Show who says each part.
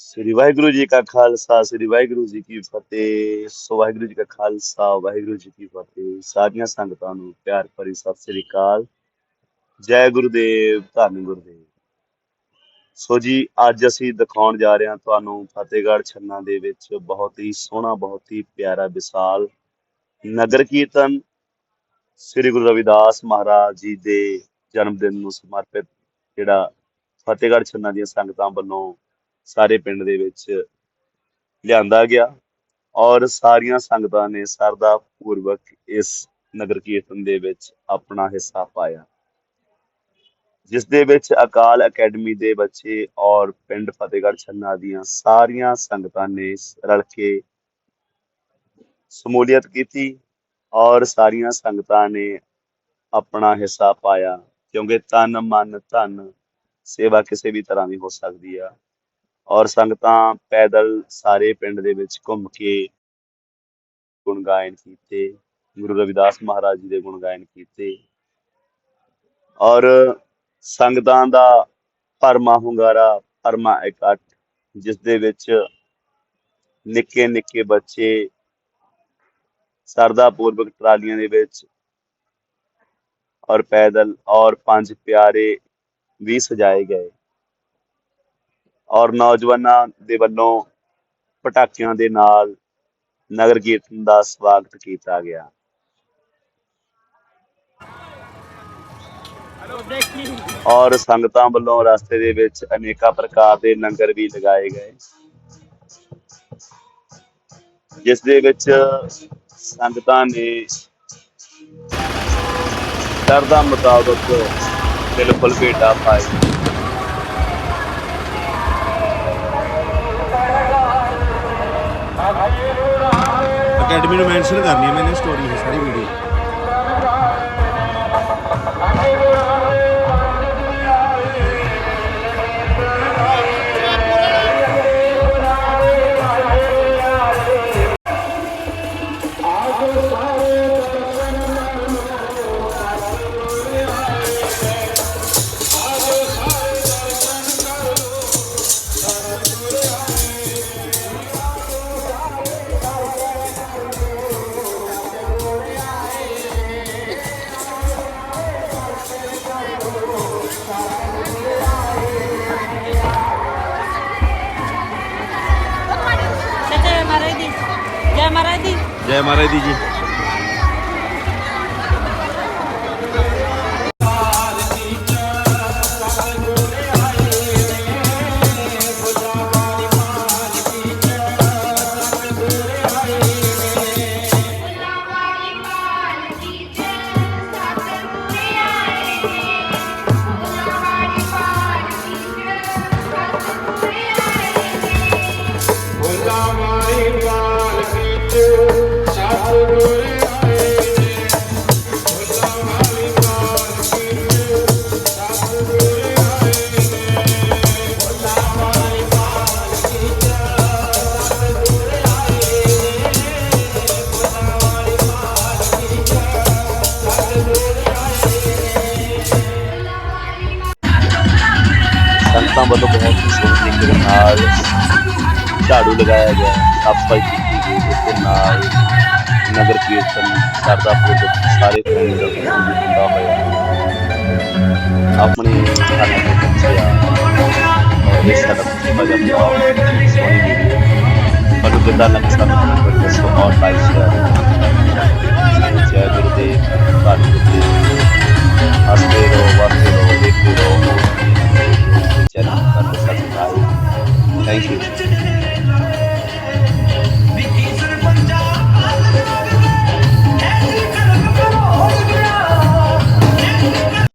Speaker 1: ਸ੍ਰੀ ਵਾਹਿਗੁਰੂ ਜੀ ਕਾ ਖਾਲਸਾ, ਸ੍ਰੀ ਵਾਹਿਗੁਰੂ ਜੀ ਕੀ ਫਤਿਹ। ਸੋ ਵਾਹਿਗੁਰੂ ਜੀ ਕਾ ਖਾਲਸਾ, ਵਾਹਿਗੁਰੂ ਜੀ ਕੀ ਫਤਿਹ। ਸਾਰੀਆਂ ਸੰਗਤਾਂ ਨੂੰ ਪਿਆਰ ਭਰੀ ਸਤਿ ਸ੍ਰੀ ਅਕਾਲ। ਜੈ ਗੁਰਦੇਵ, ਧੰਨ ਗੁਰਦੇਵ। ਸੋ ਜੀ, ਅੱਜ ਅਸੀਂ ਦਿਖਾਉਣ ਜਾ ਰਹੇ ਹਾਂ ਤੁਹਾਨੂੰ ਫਤਿਹਗੜ੍ਹ ਛੰਨਾ ਦੇ ਵਿੱਚ ਬਹੁਤ ਹੀ ਸੋਹਣਾ, ਬਹੁਤ ਹੀ ਪਿਆਰਾ, ਵਿਸ਼ਾਲ ਨਗਰ ਕੀਰਤਨ ਸ੍ਰੀ ਗੁਰੂ ਰਵਿਦਾਸ ਮਹਾਰਾਜ ਜੀ ਦੇ ਜਨਮ ਦਿਨ ਨੂੰ ਸਮਰਪਿਤ ਜਿਹੜਾ ਫਤਿਹਗੜ੍ਹ ਛੰਨਾ ਦੀਆਂ ਸੰਗਤਾਂ ਵੱਲੋਂ ਸਾਰੇ ਪਿੰਡ ਦੇ ਵਿੱਚ ਲਿਆਂਦਾ ਗਿਆ ਔਰ ਸਾਰੀਆਂ ਸੰਗਤਾਂ ਨੇ ਸਰਦਾ ਪੂਰਵਕ ਇਸ ਨਗਰ ਕੀਰਤਨ ਦੇ ਵਿੱਚ ਆਪਣਾ ਹਿੱਸਾ ਪਾਇਆ। ਜਿਸ ਦੇ ਵਿੱਚ ਅਕਾਲ ਅਕੈਡਮੀ ਦੇ ਬੱਚੇ ਔਰ ਪਿੰਡ ਫਤਿਹਗੜ੍ਹ ਛੰਨਾ ਦੀਆਂ ਸਾਰੀਆਂ ਸੰਗਤਾਂ ਨੇ ਰਲ ਕੇ ਸਮੂਲੀਅਤ ਕੀਤੀ ਔਰ ਸਾਰੀਆਂ ਸੰਗਤਾਂ ਨੇ ਆਪਣਾ ਹਿੱਸਾ ਪਾਇਆ ਕਿਉਂਕਿ ਤਨ ਮਨ ਧਨ ਸੇਵਾ ਕਿਸੇ ਵੀ ਤਰ੍ਹਾਂ ਦੀ ਹੋ ਸਕਦੀ ਆ। ਔਰ ਸੰਗਤਾਂ ਪੈਦਲ ਸਾਰੇ ਪਿੰਡ ਦੇ ਵਿੱਚ ਘੁੰਮ ਕੇ ਗੁਣ ਗਾਇਨ ਕੀਤੇ, ਗੁਰੂ ਰਵਿਦਾਸ ਮਹਾਰਾਜ ਜੀ ਦੇ ਗੁਣ ਗਾਇਨ ਕੀਤੇ। ਔਰ ਸੰਗਤਾਂ ਦਾ ਪਰਮਾ ਹੁੰਗਾਰਾ ਪਰਮਾ ਇਕੱਠ, ਜਿਸ ਦੇ ਵਿੱਚ ਨਿੱਕੇ ਨਿੱਕੇ ਬੱਚੇ ਸਰਦਾ ਪੂਰਵਕ ਟਰਾਲੀਆਂ ਦੇ ਵਿੱਚ ਔਰ ਪੈਦਲ ਔਰ ਪੰਜ ਪਿਆਰੇ ਵੀ ਸਜਾਏ ਗਏ। ਔਰ ਨੌਜਵਾਨਾਂ ਦੇ ਵੱਲੋਂ ਪਟਾਕਿਆਂ ਦੇ ਨਾਲ ਨਗਰ ਕੀਰਤਨ ਦਾ ਸਵਾਗਤ ਕੀਤਾ ਗਿਆ। ਔਰ ਸੰਗਤਾਂ ਵੱਲੋਂ ਰਸਤੇ ਦੇ ਵਿੱਚ ਅਨੇਕਾਂ ਪ੍ਰਕਾਰ ਦੇ ਲੰਗਰ ਵੀ ਲਗਾਏ ਗਏ। ਜਿਸ ਦੇ ਵਿੱਚ ਸੰਗਤਾਂ ਨੇ ਸ਼ਰਧਾ ਮੁਤਾਬਕ ਬਿਲਕੁਲ ਭੇਟਾ ਪਾਈ
Speaker 2: ਅਕੈਡਮੀ ਨੂੰ ਮੈਂਸ਼ਨ ਕਰਨੀ ਹੈ ਮੈਨੇ ਸਟੋਰੀ ਹੈ ਸਾਰੀ ਵੀਡੀਓ
Speaker 3: ਜੈ ਮਹਾਰਾਜ ਦੀ ਜੈ ਮਹਾਰਾਜ ਦੀ
Speaker 1: ਔਰਤਾਂ ਵੱਲੋਂ ਬਹੁਤ ਹੀ ਸੋਹਣੇ ਤਰੀਕੇ ਨਾਲ ਝਾੜੂ ਲਗਾਇਆ ਗਿਆ ਸਾਫ਼ ਸਫ਼ਾਈ ਕੀਤੀ ਗਈ ਉਸ ਦੇ ਨਾਲ ਨਗਰ ਕੀਰਤਨ ਕਰਦਾ ਪ੍ਰੋਜੈਕਟ ਸਾਰੇ ਪਿੰਡ ਦਾ ਹੁੰਦਾ ਹੋਇਆ। ਆਪਣੇ ਘਰ ਦੇ ਬੱਚਿਆਂ ਇਸ ਤਰ੍ਹਾਂ ਦੀ ਮਜ਼ਾ ਆਉਂਦਾ ਪਰ ਕਿੰਦਾ ਲੱਗ ਸਕਦਾ ਹੈ ਔਰ ਲਾਈਵ ਸ਼ੇਅਰ ਜੈ ਗੁਰਦੇਵ ਧੰਨਵਾਦ